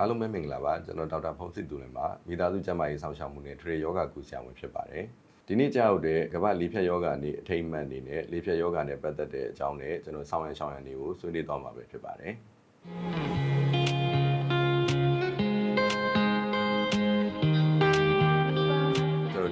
အားလုံးပဲမင်္ဂလာပါကျွန်တော်ဒေါက်တာဖုန်းစစ်သူလင်ပါမိသားစုကျန်းမာရေးဆောင်ရှောက်မှုနဲ့ထရေယောဂကုဆရာဝန်ဖြစ်ပါတယ်ဒီနေ့ကြောက်တဲ့ကမ္ဘာလေးဖြတ်ယောဂအနေအထိမ့်မှန်အနေနဲ့လေးဖြတ်ယောဂနဲ့ပတ်သက်တဲ့အကြောင်းနဲ့ကျွန်တော်ဆောင်းရန်ရှောင်းရန်တွေကိုဆွေးနွေးသွားမှာပဲဖြစ်ပါတယ်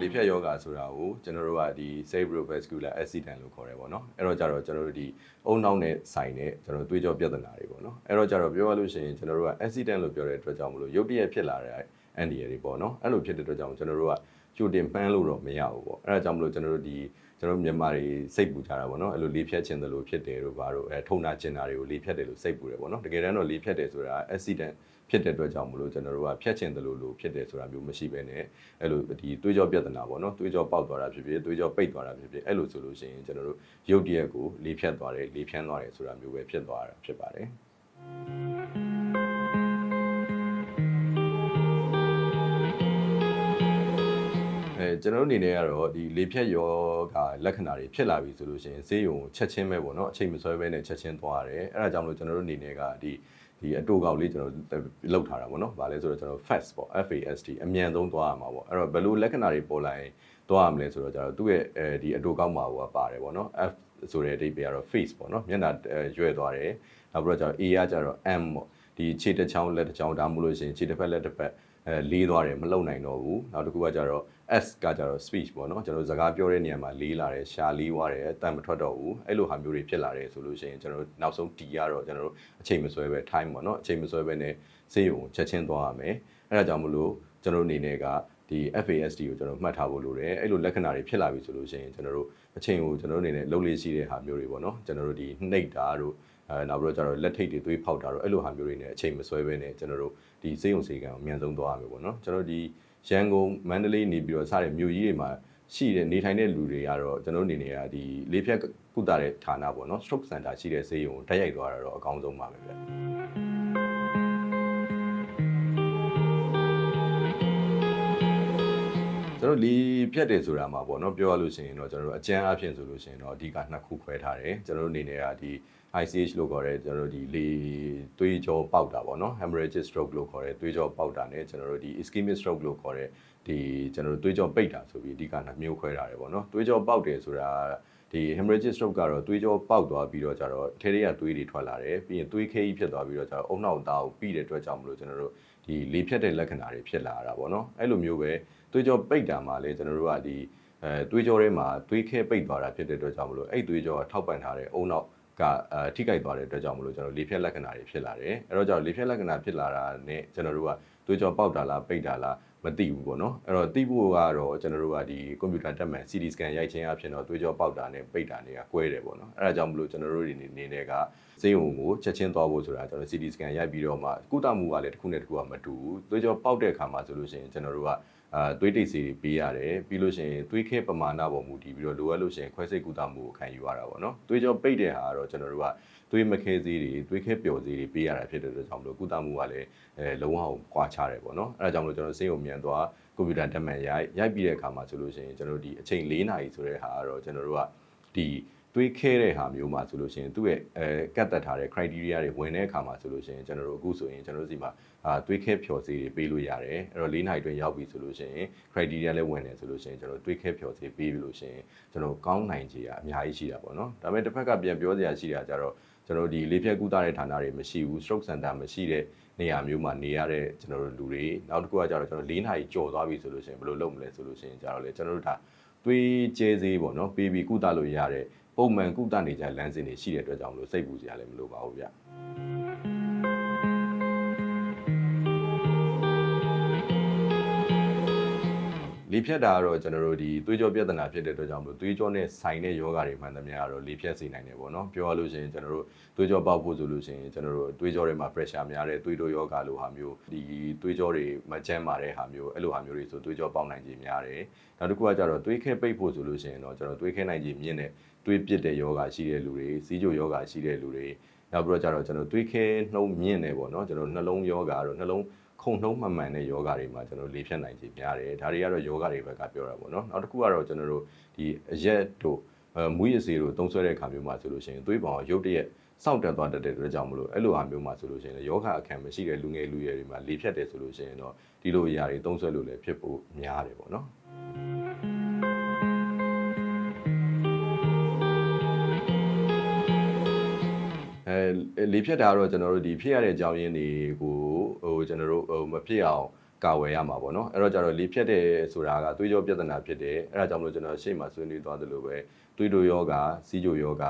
လေးဖြတ်ယောဂဆိုတာကိုကျွန်တော်တို့ကဒီ cerebrovascular accident လို့ခေါ်တယ်ပေါ့နော်အဲ့တော့ကြတော့ကျွန်တော်တို့ဒီအုံနောက်နဲ့ဆိုင်တဲ့ကျွန်တော်တို့သွေးကြောပြဿနာတွေပေါ့နော်အဲ့တော့ကြတော့ပြောရလို့ရှိရင်ကျွန်တော်တို့က accident လို့ပြောတဲ့အတွက်ကြောင့်မလို့ရုတ်တရက်ဖြစ်လာတဲ့အန်ဒီရတွေပေါ့နော်အဲ့လိုဖြစ်တဲ့အတွက်ကြောင့်ကျွန်တော်တို့ကကြိုတင်ပန်းလို့တော့မရဘူးပေါ့အဲ့ဒါကြောင့်မလို့ကျွန်တော်တို့ဒီကျွန်တော်မြန်မာတွေစိတ်ပူကြတာပေါ့နော်အဲ့လိုလေးဖြတ်ခြင်းတယ်လို့ဖြစ်တယ်လို့ဘာလို့အဲထုံနာကျင်တာတွေကိုလေးဖြတ်တယ်လို့စိတ်ပူတယ်ပေါ့နော်တကယ်တမ်းတော့လေးဖြတ်တယ်ဆိုတာ accident ဖြစ်တဲ့အတွက်ကြောင့်မလို့ကျွန်တော်တို့ကဖြတ်ခြင်းတယ်လို့လို့ဖြစ်တယ်ဆိုတာမျိုးမရှိဘဲနဲ့အဲ့လိုဒီသွေးကြောပြဿနာပေါ့နော်သွေးကြောပေါက်သွားတာဖြစ်ဖြစ်သွေးကြောပိတ်သွားတာဖြစ်ဖြစ်အဲ့လိုဆိုလို့ရှိရင်ကျွန်တော်တို့ရုပ်တရက်ကိုလေးဖြတ်သွားတယ်လေးဖြန်းသွားတယ်ဆိုတာမျိုးပဲဖြစ်သွားတာဖြစ်ပါတယ်အဲကျွန်တော်တို့အနေနဲ့ကတော့ဒီလေဖြတ်ယောဂလက္ခဏာတွေဖြစ်လာပြီဆိုလို့ရှိရင်ဈေးရုံချက်ချင်းပဲပေါ့နော်အချိန်မဆွဲဘဲနဲ့ချက်ချင်းသွားရတယ်အဲဒါကြောင့်မလို့ကျွန်တော်တို့အနေနဲ့ကဒီ ဒီအတူကောက်လေးကျွန်တော်လောက်ထားတာပေါ့နော်။ဗာလဲဆိုတော့ကျွန်တော် fast ပေါ့ FAST အမြန်ဆုံးသွားရမှာပေါ့။အဲ့တော့ဘယ်လိုလက္ခဏာတွေပေါ်လာရင်သွားရမလဲဆိုတော့ကျတော့သူ့ရဲ့အဲဒီအတူကောက်မှာဟိုပါတယ်ပေါ့နော်။ F ဆိုတဲ့အဓိပ္ပာယ်ကတော့ face ပေါ့နော်။မျက်နှာရွယ်သွားတယ်။နောက်ပြီးတော့ကျတော့ A ကကျတော့ M ပေါ့။ဒီခြေတစ်ချောင်းလက်တစ်ချောင်းဒါမှမဟုတ်လို့ရှိရင်ခြေတစ်ဖက်လက်တစ်ဖက်အဲလေးသွားတယ်မလုံနိုင်တော့ဘူး။နောက်တစ်ခုကကျတော့ S ကကြတော့ speech ပေါ့နော်ကျွန်တော်စကားပြောတဲ့နေရာမှာလေးလာတယ်ရှာလေးွားတယ်တန်မထွက်တော့ဘူးအဲ့လိုဟာမျိုးတွေဖြစ်လာတယ်ဆိုလို့ရှိရင်ကျွန်တော်နောက်ဆုံး T ကတော့ကျွန်တော်တို့အချိန်မဆွဲပဲ time ပေါ့နော်အချိန်မဆွဲပဲနဲ့စေးုံချက်ချင်းသွားရမယ်အဲ့ဒါကြောင့်မလို့ကျွန်တော်အနေနဲ့ကဒီ FASD ကိုကျွန်တော်မှတ်ထားဖို့လိုတယ်အဲ့လိုလက္ခဏာတွေဖြစ်လာပြီဆိုလို့ရှိရင်ကျွန်တော်တို့အချိန်ကိုကျွန်တော်တို့အနေနဲ့လုံးလေးရှိတဲ့ဟာမျိုးတွေပေါ့နော်ကျွန်တော်တို့ဒီနှိပ်တာတို့အဲနောက်ပြီးတော့ကျတော့လက်ထိပ်တွေသွေးဖောက်တာတို့အဲ့လိုဟာမျိုးတွေနဲ့အချိန်မဆွဲပဲနဲ့ကျွန်တော်တို့ဒီစေးုံစေကံကိုအမြန်ဆုံးသွားရမယ်ပေါ့နော်ကျွန်တော်ဒီ ရန်ကုန်မန္တလေးနေပြီးတော့စတဲ့မြို့ကြီးတွေမှာရှိတဲ့နေထိုင်တဲ့လူတွေကတော့ကျွန်တော်အနေနဲ့ကဒီလေးဖြတ်ကုသတဲ့ဌာနပေါ့နော် stroke center ရှိတဲ့ဆေးရုံကိုတိုက်ရိုက်သွားတာတော့အကောင်းဆုံးပါပဲဗျ ကျွန်တော်လီဖြတ်တယ်ဆိုတာမှာပေါ့နော်ပြောရလို့ရှိရင်တော့ကျွန်တော်တို့အကျန်းအဖြစ်ဆိုလို့ရှိရင်တော့အဓိကနှစ်ခုခွဲထားတယ်ကျွန်တော်တို့အနေနဲ့ကဒီ ICH လို့ခေါ်တဲ့ကျွန်တော်တို့ဒီလေသွေးကြောပေါက်တာပေါ့နော် hemorrhagic stroke လို့ခေါ်တဲ့သွေးကြောပေါက်တာ ਨੇ ကျွန်တော်တို့ဒီ ischemic stroke လို့ခေါ်တဲ့ဒီကျွန်တော်တို့သွေးကြောပိတ်တာဆိုပြီးအဓိကနှစ်မျိုးခွဲထားတယ်ပေါ့နော်သွေးကြောပေါက်တယ်ဆိုတာဒီ hemorrhagic stroke ကတော့သွေးကြောပေါက်သွားပြီးတော့ကျတော့ထဲထဲကသွေးတွေထွက်လာတယ်ပြီးရင်သွေးခဲကြီးဖြစ်သွားပြီးတော့ကျတော့အုံနောက်သားကိုပြီးတဲ့အတွက်ကြောင့်မလို့ကျွန်တော်တို့ဒီလေဖြတ်တဲ့လက္ခဏာတွေဖြစ်လာတာပေါ့နော်အဲ့လိုမျိုးပဲ သွေးကြောပိတ်တာမှာလေကျွန်တော်တို့ကဒီအဲသွေးကြောထဲမှာသွေးခဲပိတ်သွားတာဖြစ်တဲ့အတွက်ကြောင့်မလို့အဲ့သွေးကြောကထောက်ပံ့ထားတဲ့အုံနောက်ကအဲထိခိုက်သွားတဲ့အတွက်ကြောင့်မလို့ကျွန်တော်လေဖြတ်လက္ခဏာတွေဖြစ်လာတယ်အဲ့တော့ကြောင့်လေဖြတ်လက္ခဏာဖြစ်လာတာနဲ့ကျွန်တော်တို့ကသွေးကြောပေါက်တာလားပိတ်တာလားမသိဘူးပေါ့နော်အဲ့တော့သိဖို့ကတော့ကျွန်တော်တို့ကဒီကွန်ပျူတာတက်မှန် CD scan ရိုက်ခြင်းအပြင်တော့သွေးကြောပေါက်တာနဲ့ပိတ်တာတွေကကွဲတယ်ပေါ့နော်အဲ့ဒါကြောင့်မလို့ကျွန်တော်တို့ဒီနေနဲ့ကစေးုံကိုချက်ချင်းသွားဖို့ဆိုတာကျွန်တော် CD scan ရိုက်ပြီးတော့မှကုသမှုကလည်းတစ်ခုနဲ့တစ်ခုကမတူဘူးသွေးကြောပေါက်တဲ့အခါမှာဆိုလို့ရှိရင်ကျွန်တော်တို့က အာသွေးတိတ်စီပေးရတယ်ပြီးလို့ရှိရင်သွေးခဲပမာဏပေါ်မူတည်ပြီးတော့လိုအပ်လို့ရှိရင်ခွဲစိတ်ကုသမှုကိုခံယူရတာပေါ့နော်သွေးကြောပိတ်တဲ့ဟာကတော့ကျွန်တော်တို့ကသွေးမခဲစေးတွေသွေးခဲပျော်စေးတွေပေးရတာဖြစ်တဲ့အတွက်ကြောင့်မလို့ကုသမှုကလည်းအဲလုံးဝကွာခြားတယ်ပေါ့နော်အဲဒါကြောင့်မလို့ကျွန်တော်စေးုံမြန်သွားကွန်ပျူတာတက်မှန်ရိုက်ရိုက်ပြီးတဲ့အခါမှာဆိုလို့ရှိရင်ကျွန်တော်တို့ဒီအချိန်၄နာရီဆိုတဲ့ဟာကတော့ကျွန်တော်တို့ကဒီ တွေးခဲတဲ့ဟာမျိုးမှာဆိုလို့ရှိရင်သူ့ရဲ့အဲကတ်သက်ထားတဲ့ criteria တွေဝင်တဲ့အခါမှာဆိုလို့ရှိရင်ကျွန်တော်တို့အခုဆိုရင်ကျွန်တော်တို့စီမှာအာတွေးခဲဖြော်စေးတွေပေးလို့ရတယ်အဲ့တော့၄နာရီတွင်ရောက်ပြီဆိုလို့ရှိရင် criteria လည်းဝင်တယ်ဆိုလို့ရှိရင်ကျွန်တော်တွေးခဲဖြော်စေးပေးပြီလို့ရှိရင်ကျွန်တော်ကောင်းနိုင်ခြေကအများကြီးရှိတာပေါ့နော်ဒါပေမဲ့တစ်ဖက်ကပြန်ပြောစရာရှိတာကြတော့ကျွန်တော်ဒီလေးဖြတ်ကူတာတဲ့ဌာနတွေမရှိဘူး stroke center မရှိတဲ့နေရာမျိုးမှာနေရတဲ့ကျွန်တော်တို့လူတွေနောက်တစ်ခုကကြတော့ကျွန်တော်၄နာရီကြော်သွားပြီဆိုလို့ရှိရင်ဘယ်လိုလုပ်မလဲဆိုလို့ရှိရင်ကြတော့လေကျွန်တော်တို့ဒါသွေးကျဲစေးပေါ့နော်ပေးပြီးကုသလို့ရတဲ့ ပုံမှန်ကုသနေကြလမ်းစဉ်တွေရှိတဲ့အတွက်ကြောင့်မလို့စိတ်ပူစရာလည်းမလိုပါဘူးဗျလေဖြတ်တာကတော့ကျွန်တော်တို့ဒီသွေးကြောပြဿနာဖြစ်တဲ့အတွက်ကြောင့်မလို့သွေးကြောနဲ့ဆိုင်တဲ့ယောဂတွေမှန်သမျှကတော့လေဖြတ်စေနိုင်တယ်ပေါ့နော်ပြောရလို့ရှိရင်ကျွန်တော်တို့သွေးကြောပေါက်ဖို့ဆိုလို့ရှိရင်ကျွန်တော်တို့သွေးကြောတွေမှာ pressure များတဲ့သွေးတိုးယောဂလိုဟာမျိုးဒီသွေးကြောတွေမကျန်းမာတဲ့ဟာမျိုးအဲ့လိုဟာမျိုးတွေဆိုသွေးကြောပေါက်နိုင်ခြင်းများတယ်နောက်တစ်ခုကကျတော့သွေးခဲပိတ်ဖို့ဆိုလို့ရှိရင်တော့ကျွန်တော်သွေးခဲနိုင်ခြင်းမြင့်တဲ့ သွေးပစ်တဲ့ယောဂရှိတဲ့လူတွေစီးကြိုယောဂရှိတဲ့လူတွေနောက်ပြီးတော့ကျတော့ကျွန်တော်သွေးခဲနှုံးမြင့်တယ်ပေါ့နော်ကျွန်တော်နှလုံးယောဂတော့နှလုံးခုံနှုံးမှန်မှန်တဲ့ယောဂတွေမှာကျွန်တော်လေဖြတ်နိုင်ခြင်းများတယ်ဒါတွေကတော့ယောဂတွေဘက်ကပြောတာပေါ့နော်နောက်တစ်ခုကတော့ကျွန်တော်တို့ဒီအရက်တို့အဲမူရစေတို့သုံးဆွဲတဲ့အခါမျိုးမှာဆိုလို့ရှိရင်သွေးပေါင်ရုပ်တရက်စောင့်တက်သွားတတ်တဲ့အတွက်ကြောင့်မလို့အဲ့လိုအားမျိုးမှာဆိုလို့ရှိရင်လည်းယောဂအခမ်းမရှိတဲ့လူငယ်လူရွယ်တွေမှာလေဖြတ်တယ်ဆိုလို့ရှိရင်တော့ဒီလိုအရာတွေသုံးဆွဲလို့လည်းဖြစ်ဖို့များတယ်ပေါ့နော် လေဖြတ်တာကတော့ကျွန်တော်တို့ဒီဖြစ်ရတဲ့အကြောင်းရင်းတွေကိုဟိုကျွန်တော်တို့ဟိုမဖြစ်အောင်ကာဝယ်ရမှာပေါ့နော်အဲ့တော့ကျတော့လေဖြတ်တယ်ဆိုတာကသွေးကြောပြဿနာဖြစ်တယ်အဲ့ဒါကြောင့်မလို့ကျွန်တော်ရှေ့မှာဆွေးနွေးသွားသလိုပဲသွေးတိုယောဂစီးကြိုယောဂ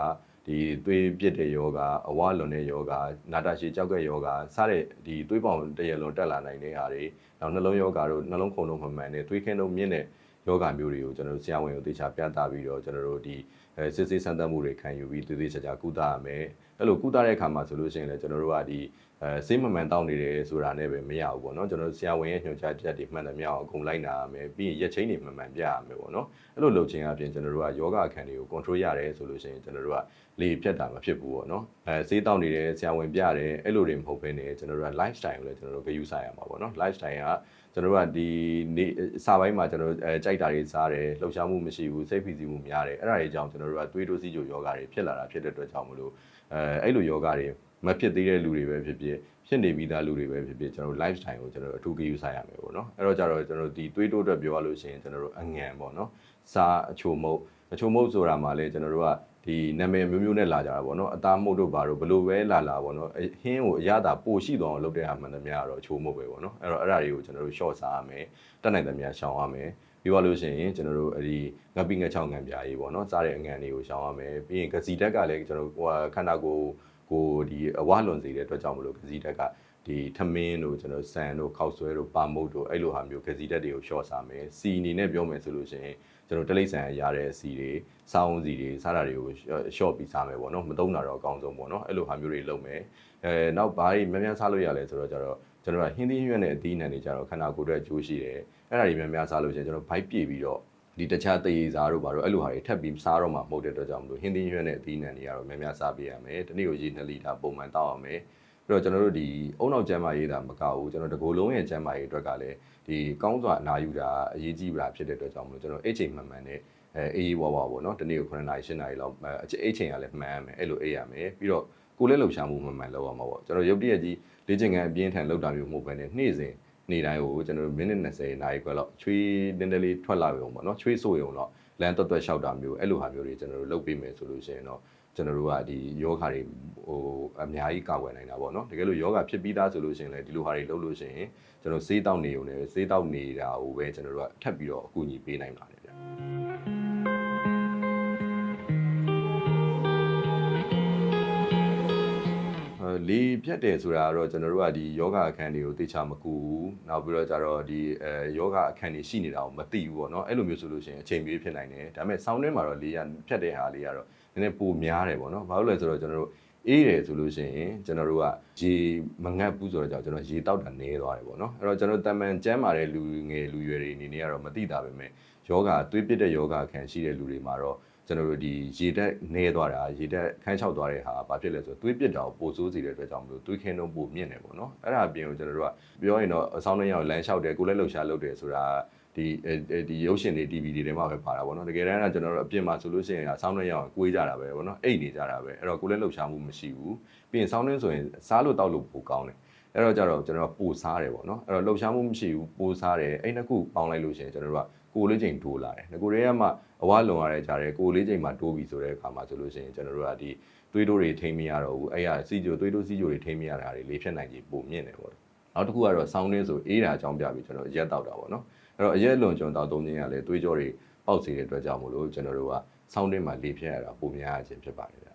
ဒီသွေးပြစ်တဲ့ယောဂအဝလွန်တဲ့ယောဂနာတာရှည်ကြောက်ကဲယောဂစတဲ့ဒီသွေးပေါင်တရလုံးတက်လာနိုင်တဲ့ဟာတွေနောက်နှလုံးယောဂတို့နှလုံးခုန်လုံးမှန်မှန်နဲ့သွေးခင်းလုံးမြင့်တဲ့ယောဂမျိုးတွေကိုကျွန်တော်တို့ဆရာဝန်ကိုတေချာပြသပြီးတော့ကျွန်တော်တို့ဒီအဲစစ်စစ်စမ်းသပ်မှုတွေခံယူပြီးသေသေးချာချာကုသရမယ် အဲ့လိုကုသတဲ့အခါမှာဆိုလို့ရှိရင်လည်းကျွန်တော်တို့ကဒီအဲစေးမမှန်တောင်းနေတယ်ဆိုတာနဲ့ပဲမရဘူးပေါ့နော်ကျွန်တော်တို့ဆရာဝန်ရဲ့ညွှန်ကြားချက်တွေမှန်တယ်မြောက်အကုန်လိုက်နာရမယ်ပြီးရင်ရက်ချင်းတွေမှန်မှန်ပြရမယ်ပေါ့နော်အဲ့လိုလုပ်ခြင်းအပြင်ကျွန်တော်တို့ကယောဂအခန်းတွေကို control ရတယ်ဆိုလို့ရှိရင်ကျွန်တော်တို့ကလေဖြတ်တာမဖြစ်ဘူးပေါ့နော်အဲစေးတောင်းနေတယ်ဆရာဝန်ပြတယ်အဲ့လိုတွေမဟုတ်ဘဲနဲ့ကျွန်တော်တို့က lifestyle ကိုလည်းကျွန်တော်တို့ဂရုစိုက်ရမှာပေါ့နော် lifestyle ကကျွန်တော်တို့ကဒီနေ့စာပိုင်းမှာကျွန်တော်တို့အဲကြိုက်တာတွေစားတယ်လှုပ်ရှားမှုမရှိဘူးစိတ်ဖိစီးမှုများတယ်အဲ့ဒါတွေကြောင့်ကျွန်တော်တို့ကသွေးတိုးစီးကြိုယောဂတွေဖြစ်လာတာဖြစ်တဲ့အတွက်ကြောင့်မလို့ အဲအဲ့လိုယောဂတွေမဖြစ်သေးတဲ့လူတွေပဲဖြစ်ဖြစ်ဖြစ်နေပြီးသားလူတွေပဲဖြစ်ဖြစ်ကျွန်တော်တို့ lifestyle ကိုကျွန်တော်တို့အထူးဂရုစိုက်ရမယ်ပေါ့နော်အဲ့တော့ကြတော့ကျွန်တော်တို့ဒီသွေးတိုးအတွက်ပြောရလို့ရှိရင်ကျွန်တော်တို့အငံပေါ့နော်စားအချိုမုတ်အချိုမုတ်ဆိုတာမှလည်းကျွန်တော်တို့က ဒီနာမည်မျိုးမျိုးနဲ့လာကြတာပေါ့နော်အသားမှုတ်တို့ဘာတို့ဘလို့ပဲလာလာပေါ့နော်အဟင်းကိုအရသာပိုရှိသွားအောင်လုပ်တဲ့ဟာမှန်သမျှကတော့အချိုမုတ်ပဲပေါ့နော်အဲ့တော့အဲ့ဒါတွေကိုကျွန်တော်တို့ short စားရမယ်တက်နိုင်သမျှရှောင်ရမယ်ပြီးသွားလို့ရှိရင်ကျွန်တော်တို့အဲ့ဒီငပိငချောင်းငံပြားကြီးပေါ့နော်စားတဲ့အငံတွေကိုရှောင်ရမယ်ပြီးရင်ကစီတက်ကလည်းကျွန်တော်ဟိုခန္ဓာကိုယ်ကိုဒီအဝလွန်စေတဲ့အတွက်ကြောင့်မလို့ကစီတက်ကဒီထမင်းတို့ကျွန်တော်ဆန်တို့ခောက်ဆွဲတို့ပါမုတ်တို့အဲ့လိုဟာမျိုးကစီတက်တွေကို short စားမယ်စီအနေနဲ့ပြောမယ်ဆိုလို့ရှိရင် ကျွန်တော်တလိပ်ဆန်ရတဲ့စီတွေစောင်းစီတွေစားတာတွေကို short ပြီးစားမယ်ပေါ့နော်မသုံးတာတော့အကောင်းဆုံးပေါ့နော်အဲ့လိုဟာမျိုးတွေလုပ်မယ်အဲနောက်ဘာတွေများများစားလို့ရလဲဆိုတော့ကျတော့ကျွန်တော်ကဟင်းသီးရွက်နဲ့အသီးနှံတွေကြတော့ခန္ဓာကိုယ်အတွက်အကျိုးရှိတယ်အဲ့ဒါတွေများများစားလို့ရှိရင်ကျွန်တော်ဘိုက်ပြည့်ပြီးတော့ဒီတခြားတရေစားတို့ဘာလို့အဲ့လိုဟာတွေထပ်ပြီးစားတော့မှမဟုတ်တဲ့အတွက်ကြောင့်မလို့ဟင်းသီးရွက်နဲ့အသီးနှံတွေကတော့များများစားပေးရမယ်တနေ့ကိုရေ2လီတာပုံမှန်တောက်ရမယ် ပြီးတော့ကျွန်တော်တို့ဒီအုံနောက်ကျမ်းမာရေးတာမကဘူးကျွန်တော်တကိုယ်လုံးရဲ့ကျမ်းမာရေးအတွက်ကလည်းဒီကောင်းစွာအနာယူတာအရေးကြီးပါဖြစ်တဲ့အတွက်ကြောင့်မလို့ကျွန်တော်အိတ်ချိန်မှန်မှန်နဲ့အဲအေးအေးဝါဝါပေါ့နော်တနေ့ကို9နာရီ10နာရီလောက်အဲအိတ်ချိန်ကလည်းမှန်ရမယ်အဲ့လိုအေးရမယ်ပြီးတော့ကိုယ်လည်းလှုပ်ရှားမှုမှန်မှန်လုပ်ရမှာပေါ့ကျွန်တော်ရုပ်တရက်ကြီးလေ့ကျင့်ခန်းအပြင်းထန်လုပ်တာမျိုးမဟုတ်ဘဲနဲ့နေ့စဉ်နေ့တိုင်းကိုကျွန်တော်မိနစ်20နာရီခွဲလောက်ချွေးတင်းတင်းလေးထွက်လာရုံပေါ့နော်ချွေးဆိုရုံတော့လမ်းတွတ်တွတ်လျှောက်တာမျိုးအဲ့လိုဟာမျိုးတွေကျွန်တော်တို့လုပ်ပေးမယ်ဆိုလို့ရှိရင်တော့ ကျွန်တော်တို့ကဒီယောဂါတွေဟိုအများကြီးကာကွယ်နိုင်တာပေါ့နော်တကယ်လို့ယောဂါဖြစ်ပြီးသားဆိုလို့ရှိရင်လည်းဒီလိုဟာတွေလုပ်လို့ရှိရင်ကျွန်တော်ဆေးတောက်နေုံနဲ့ဆေးတောက်နေတာကိုပဲကျွန်တော်တို့ကထပ်ပြီးတော့အကူအညီပေးနိုင်ပါတယ်ဗျလေဖြတ်တယ်ဆိုတာကတော့ကျွန်တော်တို့ကဒီယောဂအခန်းတွေကိုတေချာမကူဘူးနောက်ပြီးတော့ကျတော့ဒီအဲယောဂအခန်းတွေရှိနေတာကိုမသိဘူးပေါ့နော်အဲ့လိုမျိုးဆိုလို့ရှိရင်အချိန်ပြေးဖြစ်နိုင်တယ်ဒါပေမဲ့ဆောင်းထဲမှာတော့လေရဖြတ်တဲ့ဟာလေးကတော့ နည်းနည်းပိုများတယ်ပေါ့နော်ဘာလို့လဲဆိုတော့ကျွန်တော်တို့အေးတယ်ဆိုလို့ရှိရင်ကျွန်တော်တို့ကရေမငတ်ဘူးဆိုတော့ကျွန်တော်ရေတောက်တာနည်းသွားတယ်ပေါ့နော်အဲ့တော့ကျွန်တော်တမန်ကျမ်းမာတဲ့လူငယ်လူရွယ်တွေအနေနဲ့ကတော့မသိတာပဲမဲ့ယောဂသွေးပစ်တဲ့ယောဂအခန်းရှိတဲ့လူတွေမှာတော့ကျွန်တော်တို့ဒီရေတက်နေသွားတာရေတက်ခန်းချောက်သွားတဲ့ဟာဘာဖြစ်လဲဆိုတော့သွေးပစ်တာကိုပိုဆိုးစေတဲ့အတွက်ကြောင့်မလို့သွေးခင်းတော့ပိုမြင့်တယ်ပေါ့နော်အဲ့ဒါအပြင်ကိုကျွန်တော်တို့ကပြောရင်တော့အဆောင်နှရောက်လမ်းလျှောက်တယ်ကိုလည်းလှုပ်ရှားလုပ်တယ်ဆိုတာ ဒီဒီရုပ်ရှင်တွေ TV တွေထဲမှာပဲပါတာပေါ့နော်တကယ်တမ်းကကျွန်တော်တို့အပြင်မှာဆိုလို့ရှိရင်အဆောင်နှရောက်ကိုွေးကြတာပဲပေါ့နော်အိတ်နေကြတာပဲအဲ့တော့ကိုလည်းလှုပ်ရှားမှုမရှိဘူးပြီးရင်ဆောင်းနှင်းဆိုရင်စားလို့တောက်လို့ပိုကောင်းတယ်အဲ့တော့ကြတော့ကျွန်တော်ပိုစားတယ်ပေါ့နော်အဲ့တော့လှုပ်ရှားမှုမရှိဘူးပိုစားတယ်အဲ့နှစ်ခုပေါင်းလိုက်လို့ရှိရင်ကျွန်တော်တို့ကကိုလေးချိန်တိုးလာတယ်ငကိုတွေကမှအဝလွန်ရတဲ့ကြားတယ်ကိုလေးချိန်မှတိုးပြီဆိုတဲ့အခါမှာဆိုလို့ရှိရင်ကျွန်တော်တို့ကဒီသွေးတိုးတွေထိမ့်မရတော့ဘူးအဲ့ရစီဂျိုသွေးတိုးစီဂျိုတွေထိမ့်မရတာတွေလေးဖြစ်နိုင်ကြီးပုံမြင့်တယ်ပေါ့ နောက်တစ်ခုကတော့ဆောင်းနှင်းဆိုအေးတာအကြောင်းပြပြီးကျွန်တော်ရက်တောက်တာပေါ့နော်အဲ့တော့အရက်လွန်ကျွန်တော်တောက်သုံးခြင်းကလည်းသွေးကြောတွေပေါက်စေတဲ့အတွက်ကြောင့်မို့လို့ကျွန်တော်တို့ကဆောင်းနှင်းမှာလေးဖြစ်ရတာပုံများခြင်းဖြစ်ပါတယ်ဗျ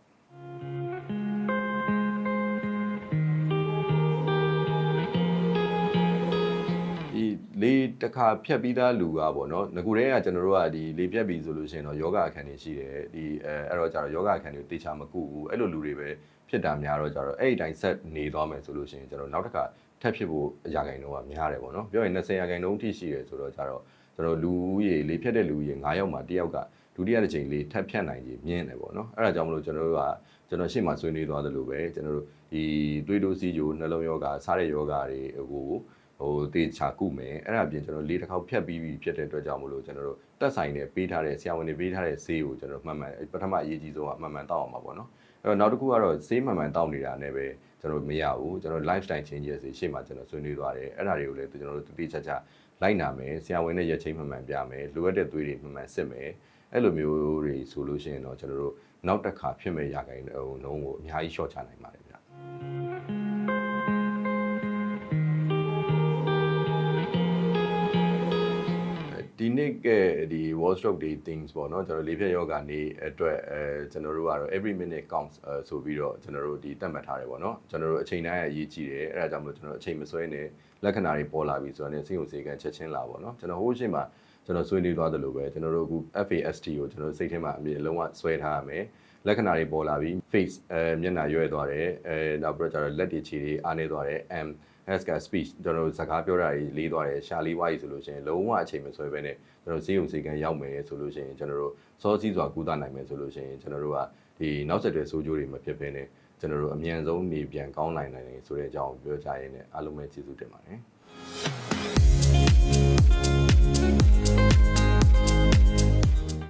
လေတစ်ခါဖြတ်ပြီးသားလူကပေါ့နော်ငကူတည်းကကျွန်တော်တို့ကဒီလေဖြတ်ပြီးဆိုလို့ရှိရင်တော့ယောဂအခန်းတွေရှိတယ်ဒီအဲအဲ့တော့ကျတော့ယောဂအခန်းတွေတေချာမကူဘူးအဲ့လိုလူတွေပဲဖြစ်တာများတော့ကျတော့အဲ့ဒီတိုင်းဆက်နေသွားမယ်ဆိုလို့ရှိရင်ကျွန်တော်နောက်တစ်ခါ ထပ်ဖြစ်ဖို့အရာခိုင်နှုန်းကများတယ်ပေါ့နော်ပြောရင်20ရာခိုင်နှုန်းအထိရှိတယ်ဆိုတော့ကျတော့ကျွန်တော်လူဦးရေလေဖြတ်တဲ့လူဦးရေ9ယောက်မှာတစ်ယောက်ကဒုတိယတစ်ချိန်လေးထပ်ဖြတ်နိုင်ကြီးမြင့်တယ်ပေါ့နော်အဲ့ဒါကြောင့်မလို့ကျွန်တော်တို့ကကျွန်တော်ရှေ့မှာဆွေးနွေးသွားသလိုပဲကျွန်တော်တို့ဒီသွေးတိုးစီးကြိုနှလုံးယောဂစားတဲ့ယောဂတွေဟိုဟိုတေချာကုမယ်အဲ့ဒါပြင်ကျွန်တော်လေးတစ်ခေါက်ဖြတ်ပြီးပြီဖြစ်တဲ့အတွက်ကြောင့်မလို့ကျွန်တော်တို့တတက်ဆိုင်နဲ့ပေးထားတဲ့ဆရာဝန်တွေပေးထားတဲ့ဆေးကိုကျွန်တော်မှန်မှန်ပထမအရေးကြီးဆုံးကမှန်မှန်တောက်အောင်ပါပေါ့နော်အဲ့ တော့နောက်တစ်ခုကတော့ဆေးမှန်မှန်တောက်နေတာနဲ့ပဲကျွန်တော်မရဘူးကျွန်တော် lifestyle changes တွေရှေ့မှာကျွန်တော်ဆွေးနွေးသွားတယ်အဲ့ဒါတွေကိုလည်းကျွန်တော်တို့တတိချာချာလိုက်နာမယ်ဆရာဝန်နဲ့ရက်ချင်းမှန်မှန်ပြမယ်လိုအပ်တဲ့သွေးတွေမှန်မှန်စစ်မယ်အဲ့လိုမျိုးတွေဆိုလို့ရှိရင်တော့ကျွန်တော်တို့နောက်တစ်ခါဖြစ်မဲ့ရခိုင်နှုန်းကိုအများကြီး short ချနိုင်ပါတယ် economic ဒီ wall stroke တွေ things ပေါ့နော်ကျွန်တော်လေးဖြတ်ယောဂနေအတွက်အဲကျွန်တော်တို့ကတော့ every minute counts ဆိုပြီးတော့ကျွန်တော်တို့ဒီသတ်မှတ်ထားတယ်ပေါ့နော်ကျွန်တော်တို့အချိန်တိုင်းအရေးကြီးတယ်အဲ့ဒါကြောင့်မလို့ကျွန်တော်အချိန်မဆွဲနဲ့လက္ခဏာတွေပေါ်လာပြီဆိုတော့ねစိတ်ဝင်စေကန်ချက်ချင်းလာပေါ့နော်ကျွန်တော်ဟိုးရှင်းမှာကျွန်တော်ဆွေးနွေးသွားသလိုပဲကျွန်တော်တို့အခု FAST ကိုကျွန်တော်စိတ်ထဲမှာအမြဲလုံးဝဆွဲထားရမယ်လက္ခဏာတွေပေါ်လာပြီး face အဲမျက်နှာရွဲသွားတယ်အဲနောက်ပြီးတော့ကျတော့လက်တွေခြေတွေအားနေသွားတယ် M as ka speech ကျွန်တော်တို့စကားပြောတာတွေလေးသွားတယ်ရှာလေးဝါးကြီးဆိုလို့ရှိရင်လုံးဝအချိန်မဆွဲဘဲနဲ့ကျွန်တော်ဈေးုံဈေးကန်ရောက်မယ်ဆိုလို့ရှိရင်ကျွန်တော်တို့စောစီးစွာကူးသနိုင်မယ်ဆိုလို့ရှိရင်ကျွန်တော်တို့ကဒီနောက်ဆက်တွဲဆိုးကျိုးတွေမဖြစ်ဘဲနဲ့ကျွန်တော်တို့အမြန်ဆုံးနေပြန်ကောင်းနိုင်နိုင်တယ်ဆိုတဲ့အကြောင်းကိုပြောကြရင်းနဲ့အားလုံးပဲကျေးဇူးတင်ပါတယ်